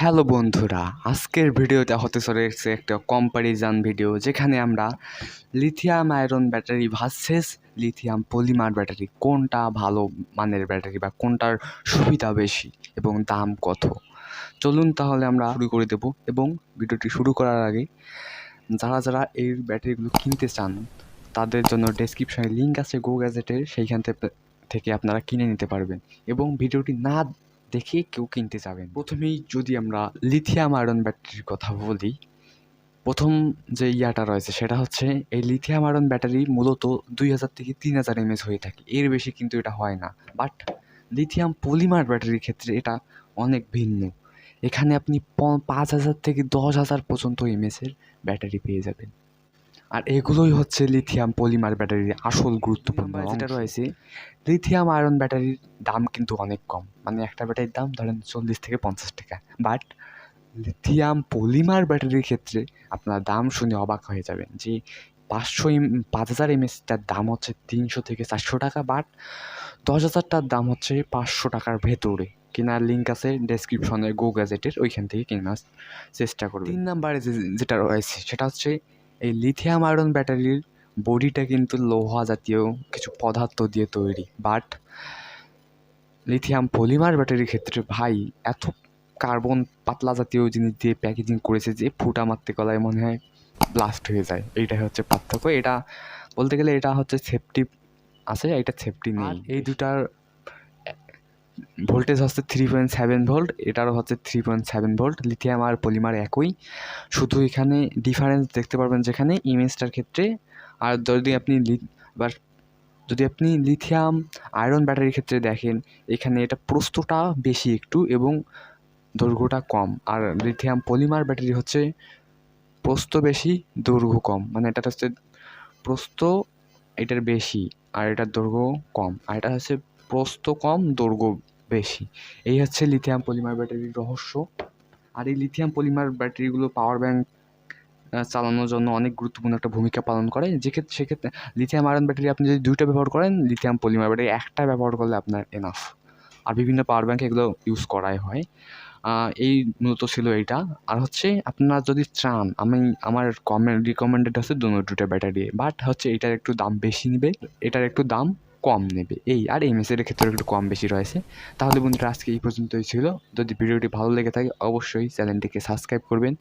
Hello বন্ধুরা, আজকের ভিডিওটা হতে চলেছে একটা কম্প্যারিজন ভিডিও যেখানে আমরা lithium iron battery versus lithium polymer battery কোনটা ভালো মানের ব্যাটারি বা কোনটার সুবিধা বেশি এবং দাম কত? চলুন তাহলে আমরা শুরু করে দেবো এবং ভিডিওটি শুরু করার আগে যারা যারা এই ব্যাটারিগুলো কিনতে চান, তাদের জন্য ডেসক্রিপশনে লিঙ্ক আছে গো গ্যাজেটের সেইখান থেকে- থেকে আপনারা কিনে নিতে পারবেন এবং ভিডিওটি না দেখে কেউ কিনতে যাবেন। প্রথমেই যদি আমরা লিথিয়াম আয়রন ব্যাটারির কথা বলি, প্রথম যে ইয়াটা রয়েছে সেটা হচ্ছে এই লিথিয়াম আয়রন ব্যাটারি মূলত দুই হাজার থেকে তিন হাজার এমএস হয়ে থাকে। এর বেশি কিন্তু এটা হয় না। বাট লিথিয়াম পলিমার ব্যাটারির ক্ষেত্রে এটা অনেক ভিন্ন। এখানে আপনি পাঁচ হাজার থেকে দশ হাজার পর্যন্ত এমএসের ব্যাটারি পেয়ে যাবেন। আর এগুলোই হচ্ছে লিথিয়াম পলিমার ব্যাটারির আসল গুরুত্বপূর্ণ যেটা রয়েছে লিথিয়াম আয়রন ব্যাটারির দাম কিন্তু অনেক কম। মানে একটা ব্যাটারির দাম ধরেন চল্লিশ থেকে পঞ্চাশ টাকা। বাট লিথিয়াম পলিমার ব্যাটারির ক্ষেত্রে আপনার দাম শুনে অবাক হয়ে যাবেন যে পাঁচশো এম পাঁচ হাজার এমএসটার দাম হচ্ছে তিনশো থেকে চারশো টাকা বাট দশ হাজারটার দাম হচ্ছে পাঁচশো টাকার ভেতরে। কেনার লিঙ্ক আছে ডেসক্রিপশনে গো গ্যাজেটের ওইখান থেকে কেনার চেষ্টা করবে তিন নাম্বারে যে যেটা রয়েছে সেটা হচ্ছে এই লিথিয়াম আয়রন ব্যাটারির বডিটা কিন্তু লোহা জাতীয় কিছু পদার্থ দিয়ে তৈরি। বাট লিথিয়াম পলিমার ব্যাটারির ক্ষেত্রে ভাই এত কার্বন পাতলা জাতীয় জিনিস দিয়ে প্যাকেজিং করেছে যে ফুটা মারতে গলায় মনে হয় ব্লাস্ট হয়ে যায়। এইটাই হচ্ছে পার্থক্য। এটা বলতে গেলে এটা হচ্ছে সেফটি আছে এটা সেফটি নেই। এই দুটার ভোল্টেজ হচ্ছে থ্রি পয়েন্ট সেভেন ভোল্ট এটারও হচ্ছে three point seven volt lithium আর পলিমার একই। শুধু এখানে ডিফারেন্স দেখতে পারবেন যেখানে ইমেজটার ক্ষেত্রে, আর যদি আপনি এবার যদি আপনি লিথিয়াম আয়রন ব্যাটারির ক্ষেত্রে দেখেন, এখানে এটা প্রস্তটা বেশি একটু এবং দৈর্ঘ্যটা কম, আর লিথিয়াম পলিমার ব্যাটারি হচ্ছে প্রস্ত বেশি, দৈর্ঘ্য কম। মানে এটা হচ্ছে প্রস্থ এটার বেশি, আর এটার দৈর্ঘ্য কম, আর এটা হচ্ছে প্রস্থ কম, দৈর্ঘ্য বেশি। এই হচ্ছে লিথিয়াম পলিমার ব্যাটারির রহস্য। আর এই লিথিয়াম পলিমার ব্যাটারিগুলো পাওয়ার ব্যাংক চালানোর জন্য অনেক গুরুত্বপূর্ণ একটা ভূমিকা পালন করে। যেক্ষেত্রে, সেক্ষেত্রে লিথিয়াম আয়রন ব্যাটারি আপনি যদি দুইটা ব্যবহার করেন লিথিয়াম পলিমার ব্যাটারি একটা ব্যবহার করলে আপনার এনাফ আর বিভিন্ন পাওয়ার ব্যাংকে এগুলো ইউজ করাই হয়। এই মূলত ছিল এইটা। আর হচ্ছে আপনারা যদি চান, আমি, আমার কমেন্ট রিকমেন্ডেড দুটো দুটো ব্যাটারি বাট হচ্ছে এটার একটু দাম বেশি নেবে। এটার একটু দাম কম নেবে। এই, আর এমএসের ক্ষেত্রে একটু কম বেশি রয়েছে। তাহলে বন্ধুরা, আজকে এই পর্যন্তই ছিল। যদি ভিডিওটি ভালো লেগে থাকে, অবশ্যই চ্যানেলটিকে সাবস্ক্রাইব করবেন।